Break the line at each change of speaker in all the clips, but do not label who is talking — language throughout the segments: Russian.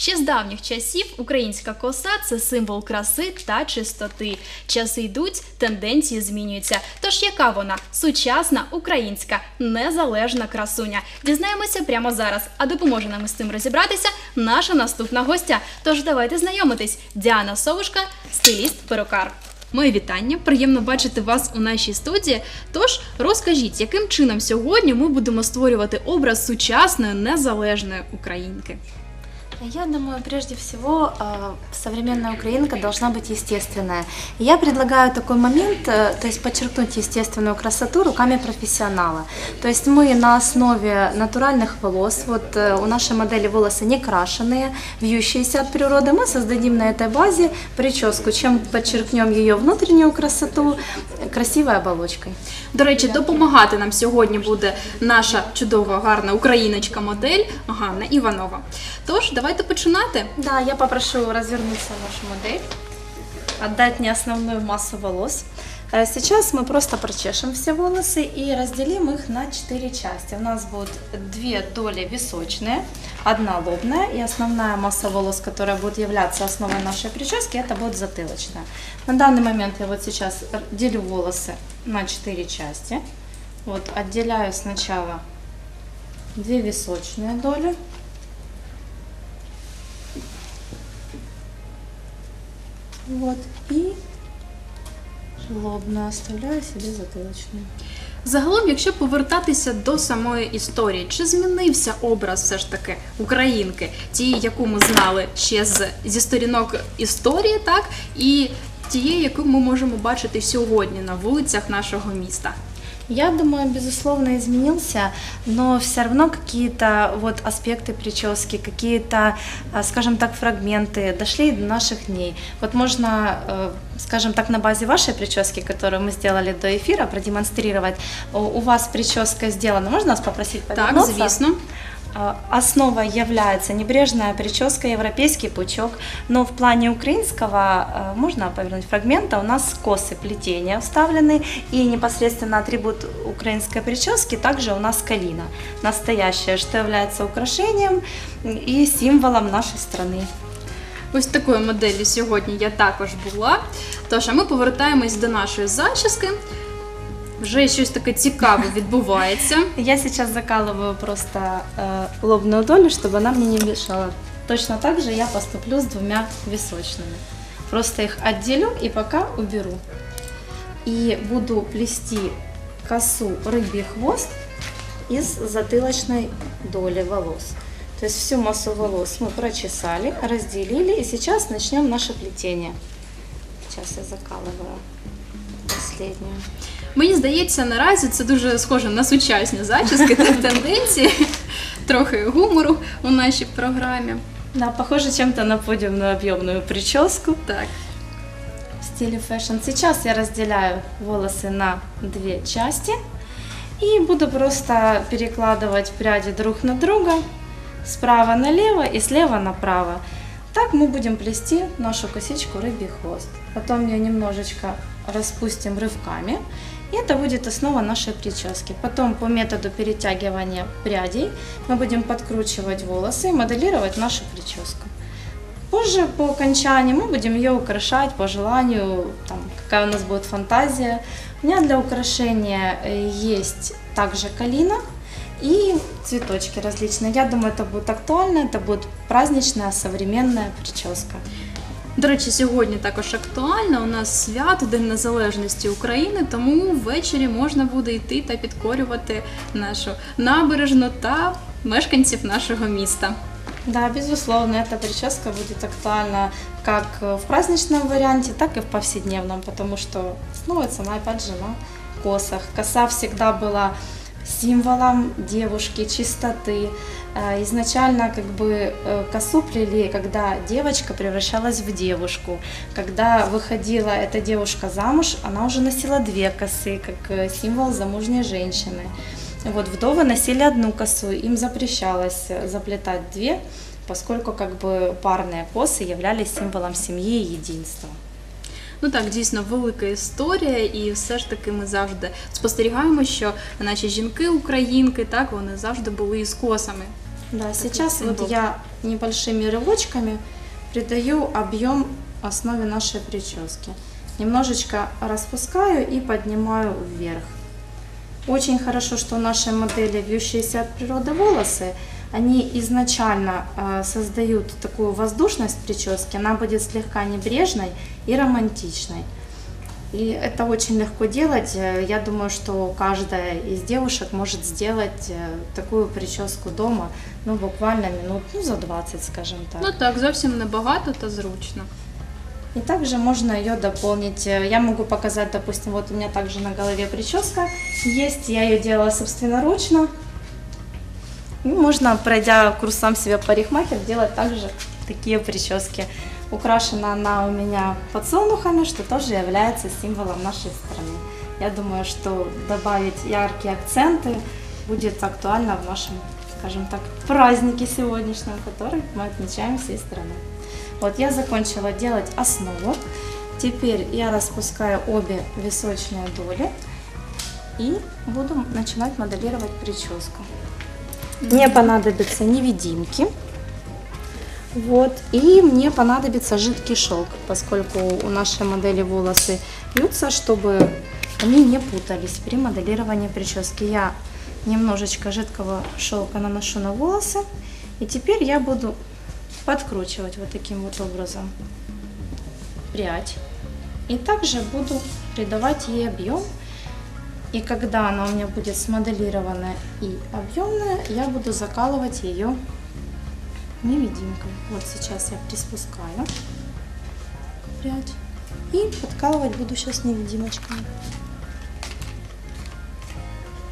Ще з давніх часів українська коса це символ краси та чистоти. Часи йдуть, тенденції змінюються. Тож яка вона сучасна українська незалежна красуня? Дізнаємося прямо зараз. А допоможе нам із цим розібратися наша наступна гостя. Тож давайте знайомитись. Діана Совушка, стиліст перукар. Моє вітання, приємно бачити вас у нашій студії. Тож розкажіть, яким чином сьогодні ми будемо створювати образ сучасної незалежної українки?
Я думаю, прежде всего, э, современная украинка должна быть естественная. И Я предлагаю такой момент, э, то есть подчеркнуть естественную красоту руками профессионала. То есть мы на основе натуральных волос, вот э, у нашей модели волосы не крашеные, вьющиеся от природы, мы создадим на этой базе прическу, чем подчеркнем ее внутреннюю красоту красивой оболочкой.
До речі, допомагати нам сьогодні буде наша чудова гарна україночка модель Ганна Іванова. Тож давайте починати.
Да, я попрошу развернуться нашу модель, отдать мне основную массу волос. Э, Сейчас мы просто прочешем все волосы и разделим их на 4 части. У нас будут две доли височные, одна лобная и основная масса волос, которая будет являться основой нашей прически, это будет затылочная. На данный момент я вот сейчас делю волосы на 4 части. Вот отделяю сначала две височные доли. Вот. і лобную оставляю собі затилочну.
Загалом, якщо повертатися до самої історії, чи змінився образ все ж таки українки, тієї, яку ми знали ще з зі сторінок історії, так і тієї, яку ми можемо бачити сьогодні на вулицях нашого міста?
Я думаю, безусловно, изменился, но все равно какие-то вот аспекты прически, какие-то, а, скажем так, фрагменты дошли до наших дней. Вот можно, э, скажем так, на базе вашей прически, которую мы сделали до эфира, продемонстрировать. У- У вас прическа сделана. Можно вас попросить
Так,
повернуться?
звісно.
А, Основой является небрежная прическа, европейский пучок, но в плане украинского э, можно повернуть фрагмента. У нас косы плетения вставлены и непосредственно атрибут украинской прически также у нас калина, настоящая, что является украшением и символом нашей страны.
Ось такої моделі сьогодні я також була. Тож, а ми повертаємось до нашої зачіски. Вже щось таке цікаве відбувається.
Я сейчас закалываю просто э, лобную долю, чтобы она мне не мешала. Точно так же я поступлю с двумя височными. Просто их отделю и пока уберу. И буду плести косу рыбий хвост из затылочной доли волос. То есть всю массу волос мы прочесали, разделили и сейчас начнем наше плетение. Сейчас я закалываю последнюю.
Мені здається, наразі це дуже схоже на сучасні зачіски та тенденції, трохи гумору у нашій програмі.
Да, похоже чем-то на подиумную объемную прическу.
Так.
в стиле фэшн. Сейчас я разделяю волосы на две части и буду просто перекладывать пряди друг на друга справа налево и слева направо. Так мы будем плести нашу косичку рыбий хвост. Потом ее немножечко распустим рывками. И это будет основа нашей прически. Потом по методу перетягивания прядей мы будем подкручивать волосы и моделировать нашу прическу. Позже, по окончании, мы будем ее украшать по желанию, там, какая у нас будет фантазия. У меня для украшения э, есть также калина и цветочки различные. Я думаю, это будет актуально, это будет праздничная современная прическа.
До речі, сьогодні також актуально. У нас свято День Незалежності України, тому ввечері можна буде йти та підкорювати нашу набережну та мешканців нашого міста.
Да, безусловно, эта прическа будет актуальна как в праздничном варианте, так и в повседневном, потому что основывается она опять же на косах. Коса всегда была символом девушки, чистоты. Э, Изначально как бы э, косу плели, когда девочка превращалась в девушку. Когда выходила эта девушка замуж, она уже носила две косы, как э, символ замужней женщины. Вот вдовы носили одну косу, им запрещалось заплетать две, поскольку как бы парные косы являлись символом семьи и единства.
Ну так, дійсно велика історія, і все ж таки ми завжди спостерігаємо, що наші жінки, українки, так вони завжди були із косами.
Да, сейчас вот
символ.
я небольшими рывочками придаю объем основе нашей прически. Немножечко распускаю и поднимаю вверх. Очень хорошо, что у нашей модели вьющиеся от природы волосы, они изначально э, создают такую воздушность прически, она будет слегка небрежной и романтичной. И это очень легко делать. Э, Я думаю, что каждая из девушек может сделать э, такую прическу дома, ну, буквально минут ну, за 20, скажем так.
Ну так, зовсім небагато та зручно.
И также можно ее дополнить. Я могу показать, допустим, вот у меня также на голове прическа есть. Я ее делала собственноручно. И можно, пройдя курс сам себе парикмахер, делать также такие прически. Украшена она у меня подсолнухами, что тоже является символом нашей страны. Я думаю, что добавить яркие акценты будет актуально в нашем, скажем так, празднике сегодняшнем, который мы отмечаем всей страной. Вот я закончила делать основу. Теперь я распускаю обе височные доли и буду начинать моделировать прическу. Мне понадобятся невидимки. Вот. И мне понадобится жидкий шелк, поскольку у нашей модели волосы вьются, чтобы они не путались при моделировании прически. Я немножечко жидкого шелка наношу на волосы. И теперь я буду подкручивать вот таким вот образом прядь. И также буду придавать ей объем. И когда она у меня будет смоделированная и объемная, я буду закалывать ее невидимкой. Вот сейчас я приспускаю прядь. И подкалывать буду сейчас невидимочками.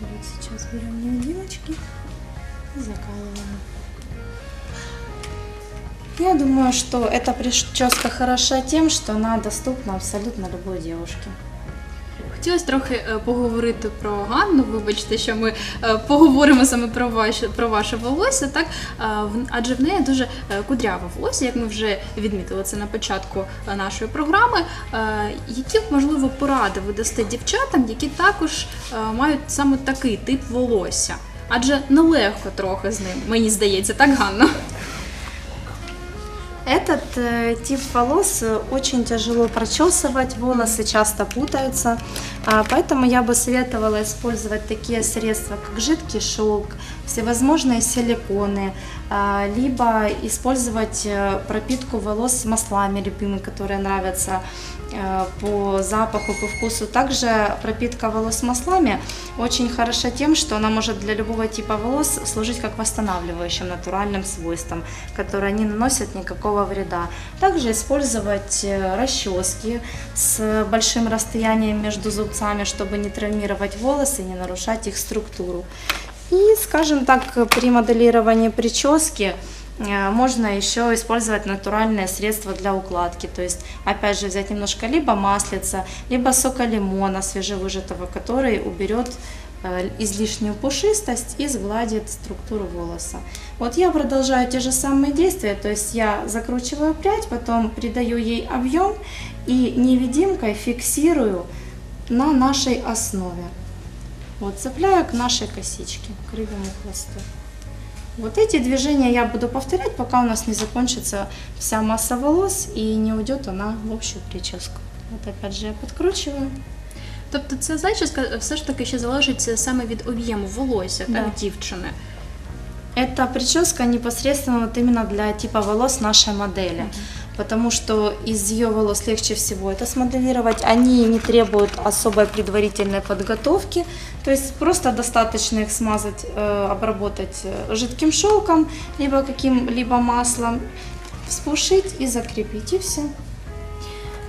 Вот сейчас берем невидимочки и закалываем. Я думаю, что эта прическа хороша тем, что она доступна абсолютно любой девушке.
Хотілося трохи е, поговорити про Ганну. Вибачте, що ми е, поговоримо саме про ваше про ваше волосся, так Е, адже в неї дуже кудряве волосся, як ми вже відмітили це на початку нашої програми. Які можливо поради ви дасте дівчатам, які також мають саме такий тип волосся? Адже нелегко трохи з ним, мені здається, так Ганна.
Этот э, тип волос э, очень тяжело прочесывать, волосы часто путаются, а, поэтому я бы советовала использовать такие средства, как жидкий шелк, всевозможные силиконы, а, либо использовать э, пропитку волос маслами любимыми, которые нравятся. э, по запаху, по вкусу. Также пропитка волос маслами очень хороша тем, что она может для любого типа волос служить как восстанавливающим натуральным свойством, которые не наносят никакого вреда. Также использовать э, расчески с большим расстоянием между зубцами, чтобы не травмировать волосы не нарушать их структуру. И, скажем так, при моделировании прически э, можно еще использовать натуральные средства для укладки. То есть, опять же, взять немножко либо маслица, либо сока лимона свежевыжатого, который уберет э, излишнюю пушистость и сгладит структуру волоса. Вот я продолжаю те же самые действия, то есть я закручиваю прядь, потом придаю ей объем и невидимкой фиксирую на нашей основе. Вот цепляю к нашей косичке, к рыбьему хвосту. Вот эти движения я буду повторять, пока у нас не закончится вся масса волос и не уйдет она в общую прическу. Вот опять же я подкручиваю.
Тобто ця зачіска все ж таки ще залежить саме від об'єму волосся,
Да.
так, дівчини.
Эта прическа непосредственно вот именно для типа волос нашей модели Потому что из ее волос легче всего это смоделировать. Они не требуют особой предварительной подготовки. То есть просто достаточно их смазать, э, обработать э, жидким шелком, либо каким-либо маслом, вспушить и закрепить, и все.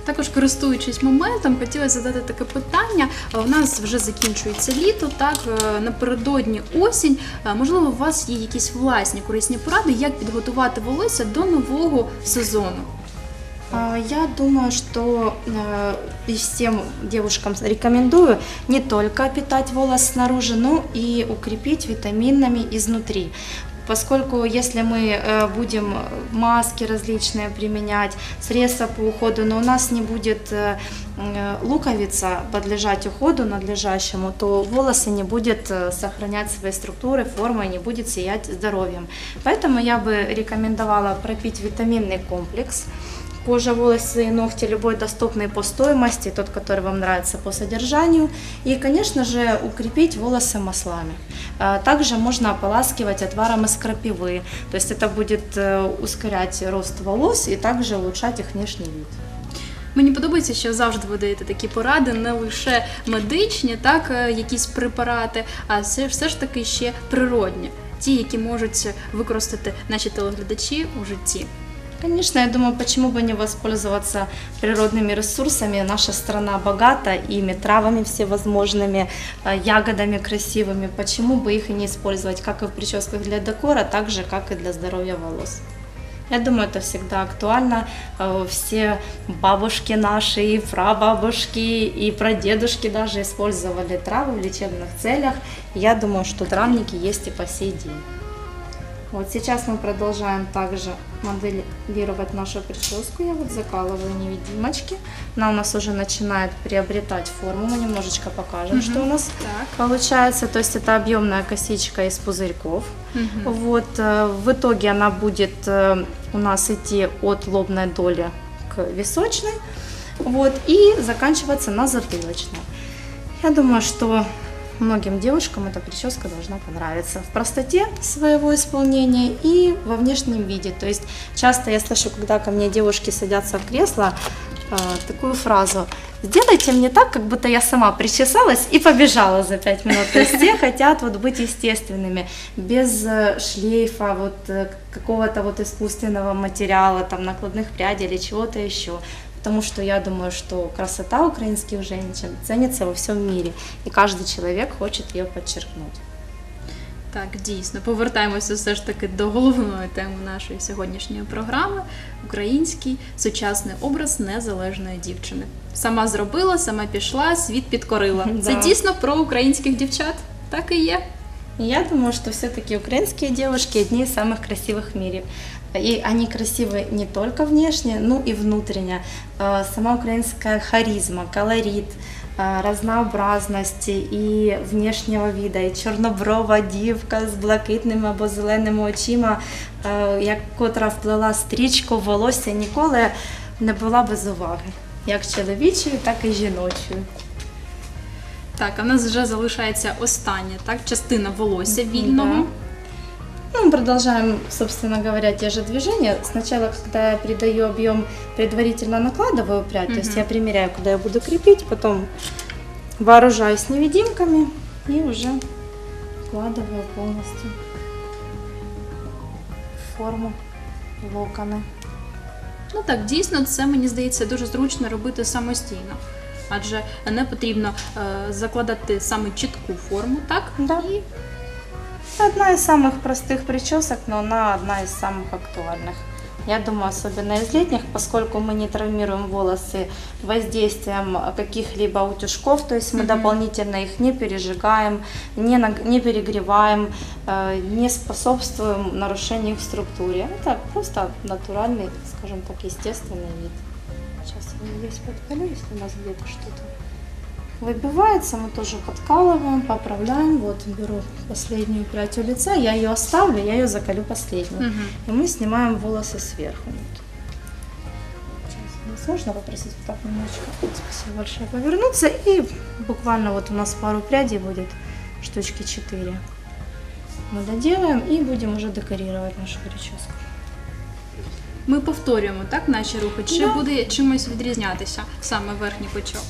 Також користуючись моментом, хотіла задати таке питання. Е, У нас вже закінчується літо, так е, напередодні осінь. Е, Можливо, у вас є якісь власні корисні поради, як підготувати волосся до нового сезону.
А, Я думаю, что э, и всем девушкам рекомендую не только питать волос снаружи, но и укрепить витаминами изнутри. поскольку если мы э, будем маски различные применять, средства по уходу, но у нас не будет э, луковица подлежать уходу надлежащему, то волосы не будет сохранять свои структуры, формы, не будет сиять здоровьем. Поэтому я бы рекомендовала пропить витаминный комплекс. Кожа, волосы и ногти любой доступный по стоимости, тот, который вам нравится по содержанию. И, конечно же, укрепить волосы маслами. А, Также можно ополаскивать отваром из крапивы. То есть это будет э, ускорять рост волос и также улучшать их внешний вид.
Мені подобається, що завжди ви даєте такі поради, не лише медичні, так, е, якісь препарати, а все, все ж таки ще природні, ті, які можуть використати наші телеглядачі у житті.
Конечно, я думаю, почему бы не воспользоваться природными ресурсами. Наша страна богата ими, травами всевозможными, э, ягодами красивыми. Почему бы их и не использовать как и в прическах для декора, так же, как и для здоровья волос. Я думаю, это всегда актуально. Э, Все бабушки наши, и прабабушки, и прадедушки даже использовали травы в лечебных целях. Я думаю, что травники есть и по сей день. Вот сейчас мы продолжаем также моделировать нашу прическу. Я вот закалываю невидимочки. Она у нас уже начинает приобретать форму. Мы немножечко покажем, что у нас
Так.
получается. То есть это объемная косичка из пузырьков. Вот э, в итоге она будет э, у нас идти от лобной доли к височной. Вот и заканчиваться на затылочной. Я думаю, что многим девушкам эта прическа должна понравиться в простоте своего исполнения и во внешнем виде. То есть часто я слышу, когда ко мне девушки садятся в кресло, э, такую фразу «Сделайте мне так, как будто я сама причесалась и побежала за пять минут». То есть все хотят вот быть естественными, без э, шлейфа, вот э, какого-то вот искусственного материала, там накладных прядей или чего-то еще. Потому что я думаю, что красота украинских женщин ценится во всем мире, и каждый человек хочет ее подчеркнуть.
Так, дійсно, повертаємося все ж таки до головної теми нашої сьогоднішньої програми український сучасний образ незалежної дівчини. Сама зробила, сама пішла, світ підкорила. Це
Да.
дійсно про українських дівчат. Так і є.
И Я думаю, что все-таки украинские девушки одни из самых красивых в мире. И они красивы не только внешне, но и внутренне. Э, Сама украинская харизма, колорит, э, разнообразность и внешнего вида, і чорноброва дівка з блакитними або зеленими очима, е, як котра вплела стрічку в волосся, ніколи не була без уваги, як чоловічою, так і жіночою.
Так, а в нас вже залишається остання так, частина волосся вільного.
Да. Ну, мы продолжаем, собственно говоря, те же движения. Сначала, когда я придаю объем, предварительно накладываю прядь, то есть
Мгм.
я примеряю, куда я буду крепить, потом вооружаюсь невидимками и уже вкладываю полностью в форму локоны.
Ну так, дійсно, це мені здається дуже зручно робити самостійно. Адже не потрібно е, закладати саме чітку форму, так?
Да.
І
Одна из самых простых причесок, но она одна из самых актуальных. Я думаю, особенно из летних, поскольку мы не травмируем волосы воздействием каких-либо утюжков, то есть мы
Мгм.
дополнительно их не пережигаем, не, наг- не перегреваем, э, не способствуем нарушению их структуре. Это просто натуральный, скажем так, естественный вид. Сейчас я здесь подколю, если у нас где-то что-то выбивается, мы тоже подкалываем, поправляем. Вот беру последнюю прядь у лица, я ее оставлю, я ее заколю последней.
Мгм.
И мы снимаем волосы сверху. Вот. Сейчас, нас можно попросить вот так немножечко, вот, спасибо большое, повернуться. И буквально вот у нас пару прядей будет, штучки 4. Мы доделаем и будем уже декорировать нашу прическу.
ми повторюємо так наші рухи. Чи
Да.
буде чимось відрізнятися саме верхній пучок?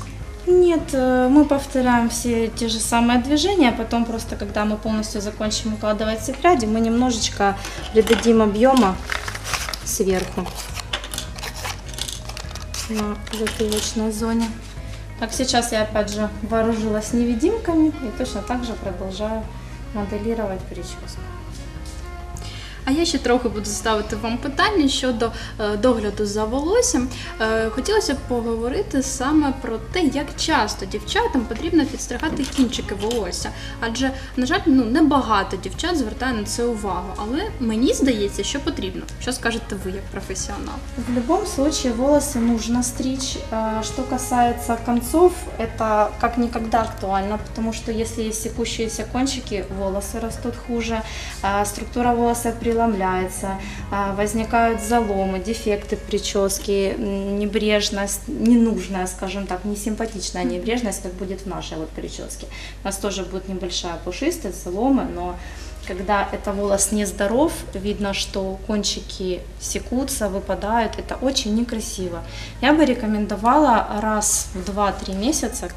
Нет, э, мы повторяем все те же самые движения, потом просто, когда мы полностью закончим укладывать все пряди, мы немножечко придадим объема сверху на затылочной зоне. Так, сейчас я опять же вооружилась невидимками и точно так же продолжаю моделировать прическу.
А я ще трохи буду ставити вам питання щодо е, догляду за волоссям. Е, хотілося б поговорити саме про те, як часто дівчатам потрібно підстригати кінчики волосся. Адже, на жаль, ну небагато дівчат звертає на це увагу. Але мені здається, що потрібно. Що скажете ви як професіонал?
В любом случае волосы нужно стричь. А, Что касается концов, это как никогда актуально, потому что если есть секущиеся кончики, волосы растут хуже, а, структура волоса преломляется, а, возникают заломы, дефекты м, небрежность, ненужная, скажем так, несимпатичная небрежность, как будет в нашей вот прическе. У нас тоже будет небольшая пушистость, заломы, но когда это волос нездоров, видно, что кончики секутся, выпадают, это очень некрасиво. Я бы рекомендовала раз в 2-3 месяца,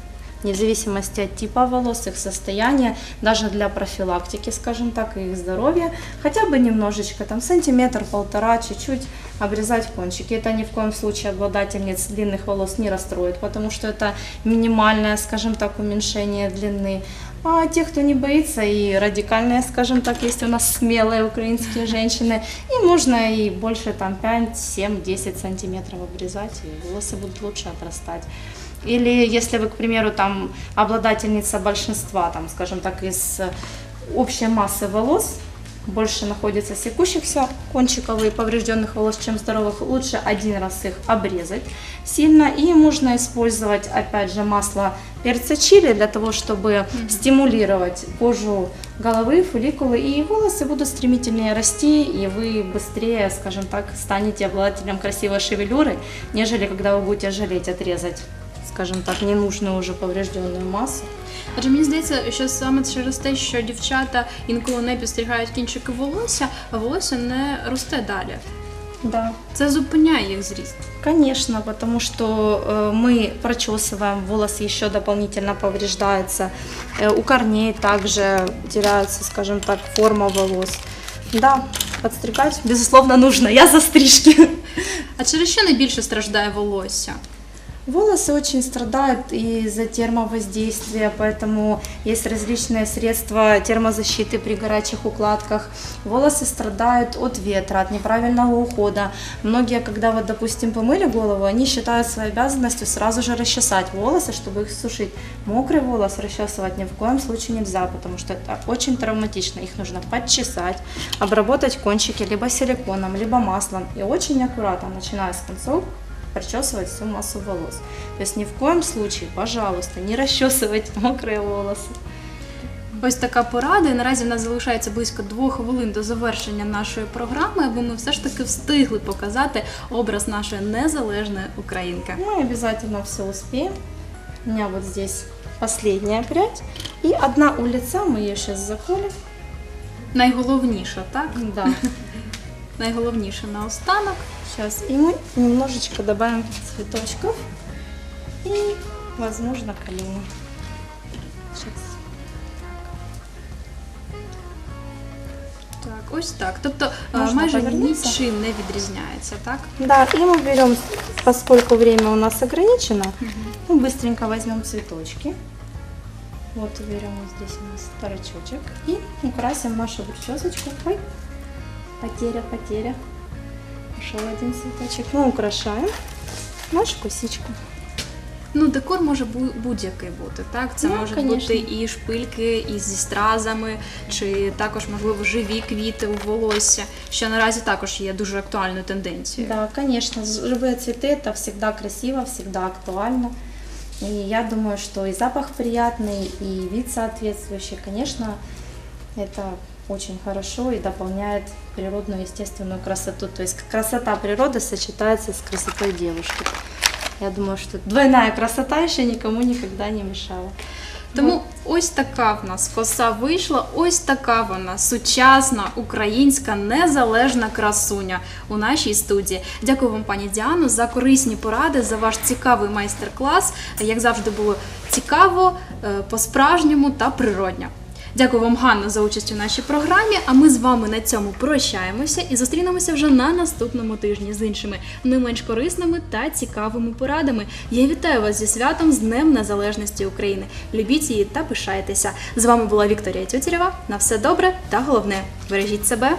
вне зависимости от типа волос, их состояния, даже для профилактики, скажем так, и их здоровья, хотя бы немножечко, там сантиметр-полтора, чуть-чуть обрезать кончики. Это ни в коем случае обладательниц длинных волос не расстроит, потому что это минимальное, скажем так, уменьшение длины. А те, кто не боится, и радикальные, скажем так, есть у нас смелые украинские женщины, и можно и больше там 5, 7, 10 сантиметров обрезать, и волосы будут лучше отрастать. Или если вы, к примеру, там обладательница большинства, там, скажем так, из э, общей массы волос, больше находится секущихся кончиков и поврежденных волос, чем здоровых, лучше один раз их обрезать сильно. И можно использовать, опять же, масло перца чили для того, чтобы стимулировать кожу головы, фолликулы, и волосы будут стремительнее расти, и вы быстрее, скажем так, станете обладателем красивой шевелюры, нежели когда вы будете жалеть отрезать, скажем так, ненужную уже поврежденную массу.
Адже мені здається, що саме через те, що дівчата інколи не підстрігають кінчики волосся, а волосся не росте далі.
Да.
Це зупиняє їх зріст.
Конечно, потому что э, мы прочесываем, волосы еще дополнительно повреждаются. Э, у корней также теряется, скажем так, форма волос. Да, подстригать, безусловно, нужно. Я за стрижки.
А через що найбільше страждає волосся?
Волосы очень страдают из-за термовоздействия, поэтому есть различные средства термозащиты при горячих укладках. Волосы страдают от ветра, от неправильного ухода. Многие, когда вот, допустим, помыли голову, они считают своей обязанностью сразу же расчесать волосы, чтобы их сушить. Мокрый волос расчесывать ни в коем случае нельзя, потому что это очень травматично. Их нужно подчесать, обработать кончики либо силиконом, либо маслом. И очень аккуратно, начиная с концов, прочесывать всю массу волос. То есть ни в коем случае, пожалуйста, не расчесывайте мокрые волосы.
Ось така порада. І наразі в нас залишається близько двох хвилин до завершення нашої програми, аби ми все ж таки встигли показати образ нашої незалежної українки.
Мы обязательно все успеем. У меня вот здесь последняя прядь. И одна улица, мы ее сейчас заколем.
Найголовніше, так?
Да.
Найголовніше наостанок.
Сейчас. И мы немножечко добавим цветочков. И, возможно, калину. Сейчас.
Так, ось так. Тобто е,
Можна
майже
повернутися?
нічим не відрізняється, так?
Да, и мы берем, поскольку время у нас ограничено, мы быстренько возьмем цветочки. Вот берем вот здесь у нас торочочек и украсим нашу причесочку. Ой, потеря, потеря. Пошел один цветочек. Мы украшаем нашу косичку.
Ну, декор може бу- будь-який бути, так? Це
Ну,
можуть
конечно.
бути і шпильки, і зі стразами, чи також, можливо, живі квіти у волосся, що наразі також є дуже актуальною тенденцією.
Да, конечно, живые цветы это всегда красиво, всегда актуально. И я думаю, что и запах приятный, и вид соответствующий, конечно, это очень хорошо и дополняет природную естественную красоту. То есть красота природы сочетается с красотой девушки. Я думаю, что двойная красота еще никому никогда не мешала.
Тому ось така в нас коса вийшла, ось така вона сучасна, українська, незалежна красуня у нашій студії. Дякую вам, пані Діано, за корисні поради, за ваш цікавий майстер-клас. Як завжди було цікаво, е, по-справжньому та природньо. Дякую вам, Ганна, за участь у нашій програмі. А ми з вами на цьому прощаємося і зустрінемося вже на наступному тижні з іншими не менш корисними та цікавими порадами. Я вітаю вас зі святом з Днем Незалежності України. Любіть її та пишайтеся. З вами була Вікторія Тютєрєва. На все добре та головне бережіть себе